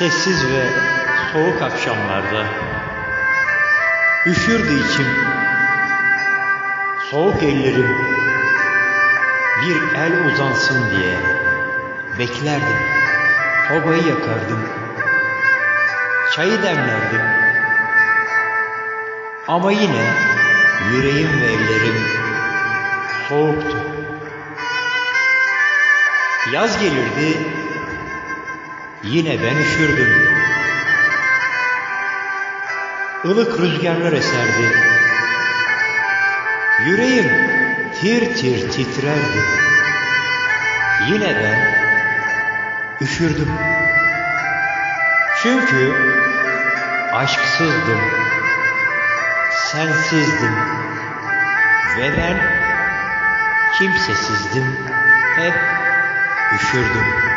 Sessiz ve soğuk akşamlarda Üşürdü içim. Soğuk ellerim Bir el uzansın diye Beklerdim. Sobayı yakardım Çayı demlerdim. Ama yine Yüreğim ve ellerim Soğuktu. Yaz gelirdi Yine ben üşürdüm. Ilık rüzgarlar eserdi. Yüreğim tir tir titrerdi. Yine ben üşürdüm. Çünkü aşksızdım. Sensizdim. Ve ben kimsesizdim. Hep üşürdüm.